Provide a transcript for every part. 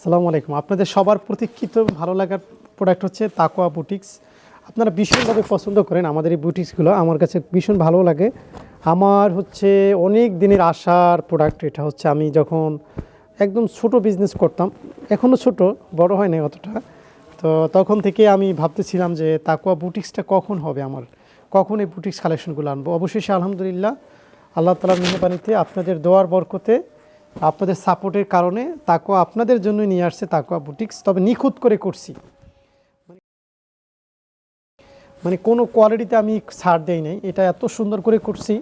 আসসালামু আলাইকুম। আপনাদের সবার প্রতীক্ষিত ভালো লাগার প্রোডাক্ট হচ্ছে তাকোয়া বুটিক্স আপনারা ভীষণভাবে পছন্দ করেন আমাদের এই বুটিক্সগুলো আমার কাছে ভীষণ ভালো লাগে। আমার হচ্ছে অনেক দিনের আশার প্রোডাক্ট এটা হচ্ছে আমি যখন একদম ছোট বিজনেস করতাম এখনও ছোট, বড় হয় না অতটা, তো তখন থেকে আমি ভাবতেছিলাম যে তাকোয়া বুটিক্সটা কখন হবে আমার, কখন এই বুটিক্স কালেকশনগুলো আনব? অবশেষে আলহামদুলিল্লাহ, আল্লাহ তালার মেহরবানিতে আপনাদের দোয়ার বরকতে আপনাদের সাপোর্টের কারণে তাকোয়া আপনাদের জন্যই নিয়ে আসছে তাকোয়া বুটিক্স তবে নিখুঁত করে করছি। মানে কোনো কোয়ালিটিতে আমি ছাড় দেই নাই। এটা এত সুন্দর করে করছি।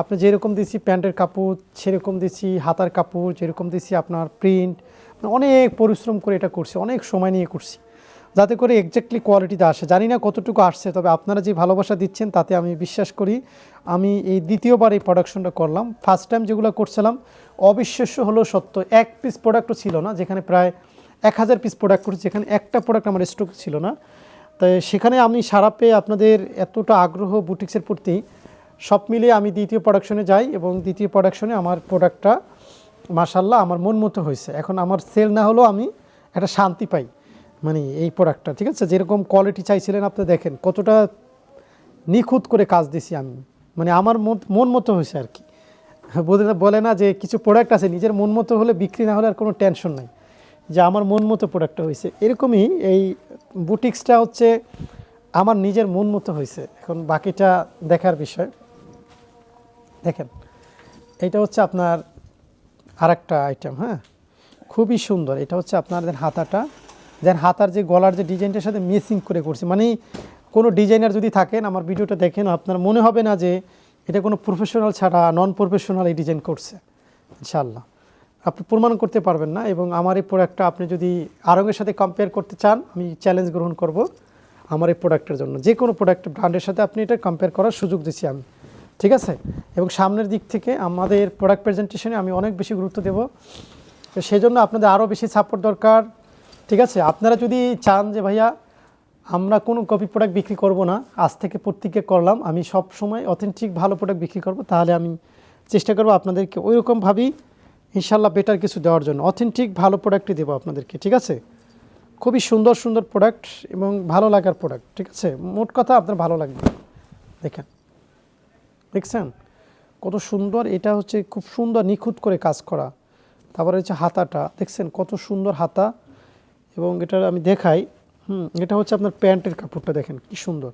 আপনি যেরকম দিছি প্যান্টের কাপড়, সেরকম দিছি হাতার কাপড়, যেরকম দিছি আপনার প্রিন্ট অনেক পরিশ্রম করে এটা করছি, অনেক সময় নিয়ে করছি। যাতে করে এক্স্যাক্টলি কোয়ালিটিতে আসে। জানি না কতটুকু আসছে, তবে আপনারা যে ভালোবাসা দিচ্ছেন তাতে আমি বিশ্বাস করি। আমি এই দ্বিতীয়বার এই প্রোডাকশনটা করলাম। ফার্স্ট টাইম যেগুলো করছিলাম, অবিশ্বাস্য হলো সত্য, এক পিস প্রোডাক্টও ছিল না, যেখানে প্রায় এক হাজার পিস প্রোডাক্ট করছি, যেখানে একটা প্রোডাক্ট আমার স্টক ছিল না। তাই সেখানে আমি সারা পেয়ে আপনাদের এতটা আগ্রহ বুটিক্সের প্রতি, সব মিলিয়ে আমি দ্বিতীয় প্রোডাকশনে যাই এবং দ্বিতীয় প্রোডাকশনে আমার প্রোডাক্টটা মাসাল্লাহ আমার মন মতো হয়েছে। এখন আমার সেল না হলেও আমি একটা শান্তি পাই। মানে এই প্রোডাক্টটা ঠিক আছে? যেরকম কোয়ালিটি চাইছিলেন আপনি দেখেন, কতটা নিখুঁত করে কাজ দিছি আমি। মানে আমার মন- মতো হয়েছে আর কি। বলে না- যে কিছু প্রোডাক্ট আছে, নিজের মন মতো হলে বিক্রি না হলে আর কোনো টেনশন নাই। যে আমার মন মতো প্রোডাক্টটা হয়েছে। এরকমই এই বুটিক্সটা হচ্ছে আমার নিজের মন মতো হয়েছে। এখন বাকিটা দেখার বিষয়। দেখেন, এটা হচ্ছে আপনার আরেকটা আইটেম হ্যাঁ? খুবই সুন্দর। এটা হচ্ছে আপনাদের হাতাটা। দেন হাতার যে গলার যে ডিজাইনটার সাথে মেসিং করে করছি। মানে কোনো ডিজাইনার যদি থাকেন, আমার ভিডিওটা দেখেন, আপনার মনে হবে না যে এটা কোনো প্রফেশনাল ছাড়া নন প্রফেশনাল এই ডিজাইন করছে। ইনশাল্লাহ আপনি প্রমাণ করতে পারবেন না এবং আমার এই প্রোডাক্টটা আপনি যদি আরঙের সাথে কম্পেয়ার করতে চান, আমি চ্যালেঞ্জ গ্রহণ করব আমার এই প্রোডাক্টের জন্য। যে কোনো প্রোডাক্ট ব্র্যান্ডের সাথে আপনি এটা কম্পেয়ার করার সুযোগ দিচ্ছি আমি। ঠিক আছে? এবং সামনের দিক থেকে আমাদের প্রোডাক্ট প্রেজেন্টেশনে আমি অনেক বেশি গুরুত্ব দেব। তো সেই জন্য আপনাদের আরও বেশি সাপোর্ট দরকার। ঠিক আছে? আপনারা যদি চান যে, ভাইয়া, আমরা কোনো কপি প্রোডাক্ট বিক্রি করব না, আজ থেকে প্রত্যেকে করলাম, আমি সব সময় অথেন্টিক ভালো প্রোডাক্ট বিক্রি করব, তাহলে আমি চেষ্টা করব আপনাদেরকে ওই রকমভাবেই ইনশাল্লাহ বেটার কিছু দেওয়ার জন্য। অথেন্টিক ভালো প্রোডাক্টই দেবো আপনাদেরকে, ঠিক আছে? খুবই সুন্দর সুন্দর প্রোডাক্ট এবং ভালো লাগার প্রোডাক্ট ঠিক আছে? মোট কথা আপনার ভালো লাগবে। দেখেন, দেখছেন? কত সুন্দর এটা হচ্ছে খুব সুন্দর নিখুঁত করে কাজ করা। তারপরে হচ্ছে হাতাটা, দেখছেন? কত সুন্দর হাতা। এবং এটা আমি দেখাই। হুম, এটা হচ্ছে আপনার প্যান্টের কাপড়টা দেখেন, কি সুন্দর।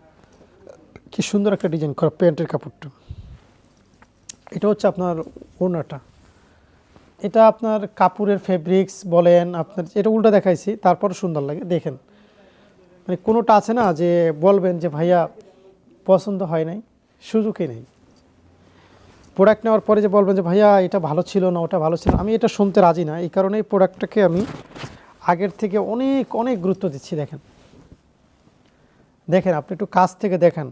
কি সুন্দর একটা ডিজাইন করা প্যান্টের কাপড়টা। এটা হচ্ছে আপনার ওড়নাটা। এটা আপনার কাপড়ের ফেব্রিক্স বলেন, আপনার এটা উল্টা দেখাইছি তারপর সুন্দর লাগে, দেখেন। মানে কোনোটা আছে না যে, বলবেন যে, ভাইয়া, পছন্দ হয় নাই, সুযোগই নেই। প্রোডাক্ট নেওয়ার পরে যে, বলবেন যে, ভাইয়া, এটা ভালো ছিল না, ওটা ভালো ছিল। আমি এটা শুনতে রাজি না, এই কারণে এই প্রোডাক্টটাকে আমি আগের থেকে অনেক অনেক গুরুত্ব দিচ্ছি, দেখেন। দেখেন, আপনি একটু কাজ থেকে দেখেন।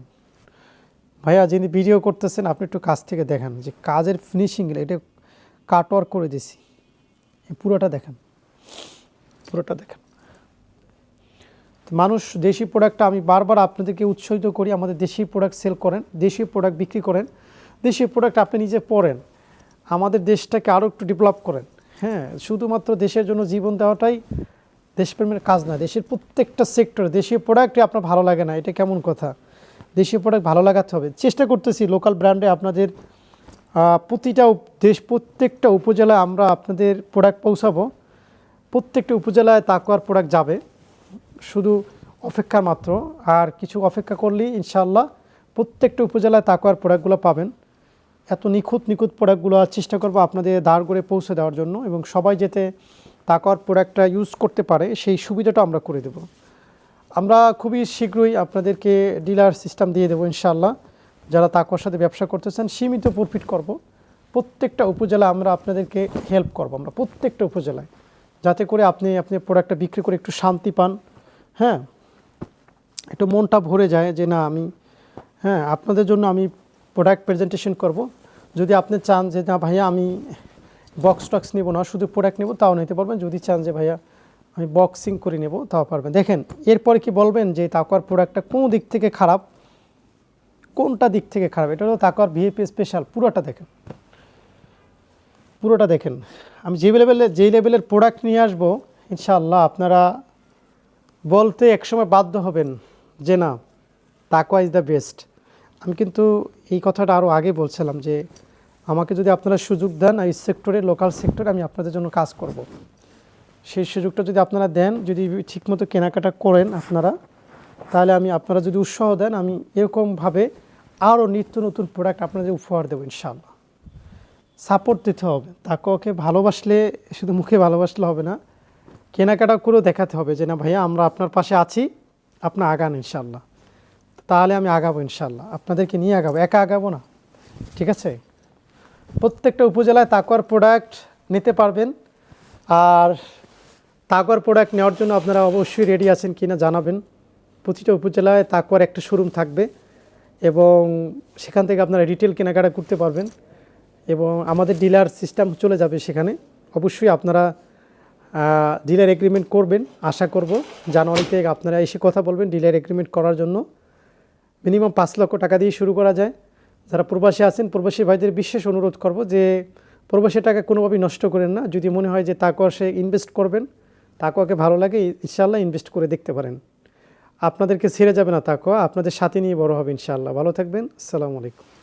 ভাইয়া, যিনি ভিডিও করতেছেন, আপনি একটু কাজ থেকে দেখেন। যে কাজের ফিনিশিং এটা কাটওয়ার্ক করে দিছি। পুরোটা দেখেন। পুরোটা দেখেন। মানুষ দেশি প্রোডাক্টটা আমি বারবার আপনাদেরকে উৎসাহিত করি, আমাদের দেশি প্রোডাক্ট সেল করেন, দেশি প্রোডাক্ট বিক্রি করেন। দেশি প্রোডাক্ট আপনি নিজে পড়েন। আমাদের দেশটাকে আরও একটু ডেভেলপ করেন। হ্যাঁ শুধুমাত্র দেশের জন্য জীবন দেওয়াটাই দেশপ্রেমের কাজ না। দেশের প্রত্যেকটা সেক্টর দেশীয় প্রোডাক্টই আপনার ভালো লাগে না। এটা কেমন কথা? দেশীয় প্রোডাক্ট ভালো লাগাতে হবে। চেষ্টা করতেছি লোকাল ব্র্যান্ডে আপনাদের প্রতিটা দেশ, প্রত্যেকটা উপজেলায় আমরা আপনাদের প্রোডাক্ট পৌঁছাবো। প্রত্যেকটা উপজেলায় তাকুয়ার প্রোডাক্ট যাবে। শুধু অপেক্ষা মাত্র। আর কিছু অপেক্ষা করলেই ইনশাআল্লাহ প্রত্যেকটা উপজেলায় তাকুয়ার প্রোডাক্টগুলো পাবেন। এত নিখুঁত নিখুঁত প্রোডাক্টগুলো চেষ্টা করব আপনাদের দাঁড় করে পৌঁছে দেওয়ার জন্য এবং সবাই যাতে তাকুয়ার প্রোডাক্টটা ইউজ করতে পারে, সেই সুবিধাটা আমরা করে দেব। আমরা খুবই শীঘ্রই আপনাদেরকে ডিলার সিস্টেম দিয়ে দেবো ইনশাল্লাহ যারা তাকুয়ার সাথে ব্যবসা করতেছেন, সীমিত প্রফিট করব। প্রত্যেকটা উপজেলা আমরা আপনাদেরকে হেল্প করব, আমরা প্রত্যেকটা উপজেলায়। যাতে করে আপনি আপনি প্রোডাক্টটা বিক্রি করে একটু শান্তি পান। হ্যাঁ? একটু মনটা ভরে যায় যে না, আমি হ্যাঁ আপনাদের জন্য আমি প্রোডাক্ট প্রেজেন্টেশন করব। যদি আপনি চান যে, না ভাইয়া, আমি বক্স টক্স নেব না, শুধু প্রোডাক্ট নেব, তাও নিতে পারবেন। যদি চান যে, ভাইয়া, আমি বক্সিং করে নেব, তাও পারবেন। দেখেন, এরপরে কি বলবেন যে তাকুয়ার প্রোডাক্টটা কোন দিক থেকে খারাপ? কোনটা দিক থেকে খারাপ? এটা হলো তাকুয়ার ভিএপি স্পেশাল পুরোটা দেখেন। পুরোটা দেখেন। আমি যে লেভেলে যেই লেভেলের প্রোডাক্ট নিয়ে আসব, ইনশাআল্লাহ আপনারা বলতে একসময় বাধ্য হবেন যে, না তাকোয়া ইজ দ্য বেস্ট আমি কিন্তু এই কথাটা আরও আগে বলছিলাম যে আমাকে যদি আপনারা সুযোগ দেন এই সেক্টরে লোকাল সেক্টরে আমি আপনাদের জন্য কাজ করব। সেই সুযোগটা যদি আপনারা দেন, যদি ঠিকমতো কেনাকাটা করেন আপনারা, তাহলে আমি আপনারা যদি উৎসাহ দেন, আমি এরকমভাবে আরও নিত্য নতুন প্রোডাক্ট আপনাদের উপহার দেবো, ইনশাআল্লাহ। সাপোর্ট দিতে হবে। তাকে ওকে ভালোবাসলে, শুধু মুখে ভালোবাসলে হবে না, কেনাকাটা করেও দেখাতে হবে যে না, ভাইয়া, আমরা আপনার পাশে আছি আপনার আগান ইনশাল্লাহ তাহলে আমি আগাবো ইনশাল্লাহ। আপনাদেরকে নিয়ে আগাবো। একা আগাবো না। ঠিক আছে? প্রত্যেকটা উপজেলায় তাকওয়ার প্রোডাক্ট নিতে পারবেন। আর তাকওয়ার প্রোডাক্ট নেওয়ার জন্য আপনারা অবশ্যই রেডি আছেন কি না জানাবেন। প্রতিটা উপজেলায় তাকওয়ার একটা শোরুম থাকবে এবং সেখান থেকে আপনারা রিটেল কেনাকাটা করতে পারবেন এবং আমাদের ডিলার সিস্টেম চলে যাবে সেখানে। অবশ্যই আপনারা ডিলার এগ্রিমেন্ট করবেন। আশা করব, জানুয়ারিতে আপনারা এসে কথা বলবেন ডিলার এগ্রিমেন্ট করার জন্য। মিনিমাম পাঁচ লক্ষ টাকা দিয়ে শুরু করা যায়। যারা প্রবাসী আছেন, প্রবাসী ভাইদের বিশেষ অনুরোধ করব যে প্রবাসী টাকা কোনোভাবেই নষ্ট করেন না। যদি মনে হয় যে তাকুয়া সে ইনভেস্ট করবেন তাকুয়াকে ভালো লাগে ইনশাল্লাহ ইনভেস্ট করে দেখতে পারেন। আপনাদেরকে ছেড়ে যাবে না তাকুয়া আপনাদের সাথে নিয়ে বড় হবে ইনশাল্লাহ ভালো থাকবেন, আসসালামু আলাইকুম।